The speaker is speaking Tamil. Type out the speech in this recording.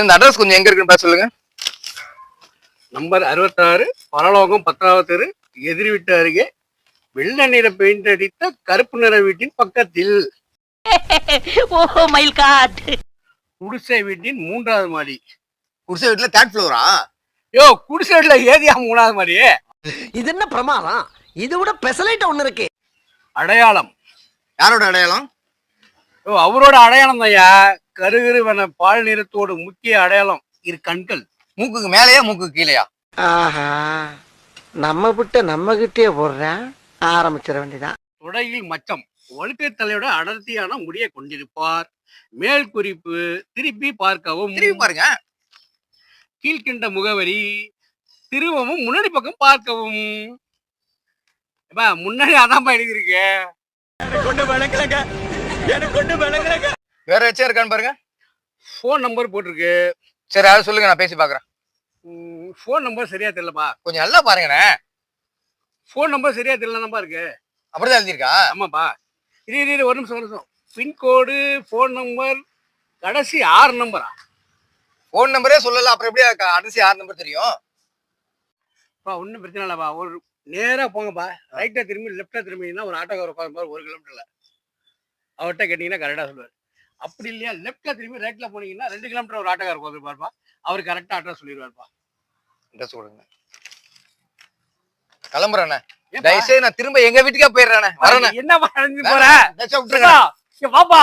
இந்த அட்ரஸ் கொஞ்சம் எங்க இருக்குன்னு பார்த்து சொல்லுங்க. நம்பர் அறுபத்தாறு பரலோகம் பத்தாவது தெரு எதிர் வீட்டு அருகே வெள்ளை நிற பெயிண்ட் அடித்த கருப்பு நிற வீட்டின் பக்கத்தில். ஓ மயில் காட் குடிசை வீட்டின் மூன்றாவது மாடி. குடிசை வீட்டுல தேர்ட் ஃப்ளோரா யோ குடிசை வீட்டுல ஏதியா மூணாவது மாடி இது என்ன பிரமாதம்? இது விட பெசலைட் ஒண்ணு இருக்கு. அடையாளம். யாரோட அடையாளம்? யோ அவரோட அடையாளம் ஐயா கருகருவன பால் நிறத்தோட முக்கிய அடையாளம் இரு கண்கள். மூக்குக்கு மேலேயா மூக்குக்கு கீழேயா? ஆஹா நம்ம விட்ட நம்ம கிட்டே போடுறேன் ஆரம்பிச்சிட வேண்டியதான் தொடையில் மச்சம். வழுக்கத்தலையோட அடர்த்தியான முடியை கொண்டிருப்பார். மேல் குறிப்பு திருப்பி பார்க்கவும். திரும்பி பாருங்க. கீழ்கண்ட முகவரி திரும்பவும் முன்னாடி பக்கம் பார்க்கவும். முன்னாடி அதான்ப்பா எழுதியிருக்கு. வேற ஏதாச்சும் இருக்கான்னு பாருங்க. ஃபோன் நம்பர் போட்டிருக்கு. சரி அதை சொல்லுங்க நான் பேசி பாக்குறேன். ஃபோன் நம்பர் சரியா தெரியலப்பா. கொஞ்சம் நல்லா பாருங்கண்ணே. ஃபோன் நம்பர் சரியா தெரியலதான்ப்பா இருக்கு. அப்படிதான் எழுதியிருக்கா? ஆமாப்பா. இது இது இது, ஒரு நிமிஷம் ஒரு நிமிஷம். பின்கோடு ஃபோன் நம்பர் கடைசி ஆறு நம்பரா ஃபோன் நம்பரே சொல்லல அப்புறம் எப்படி அட்ரஸ் யார் நம்பர் தெரியும்? பா ஒன்றும் பிரச்சனை இல்லைப்பா. ஒரு நேராக போங்கப்பா. ரைட்டாக திரும்பி லெஃப்டாக திரும்பிங்கன்னா ஒரு ஆட்டோக்கார உட்காந்து ஒரு கிலோமீட்டரில் அவர்கிட்ட கேட்டிங்கன்னா கரெக்டாக சொல்லுவார். அப்படி இல்லையா? லெஃப்டாக திரும்பி ரைட்டில் போனீங்கன்னா ரெண்டு கிலோமீட்டர் ஒரு ஆட்டோக்கார உட்காந்து பாருப்பா அவர் கரெக்டாக அட்ரஸ் சொல்லிடுவார்ப்பா. அட்ரஸ் கொடுங்க. கிளம்புறேண்ணே. தயவுசெய்து நான் திரும்ப எங்க வீட்டுக்கே போயிடுறேண்ணே. என்னப்பா அழைஞ்சு போற? வாப்பா.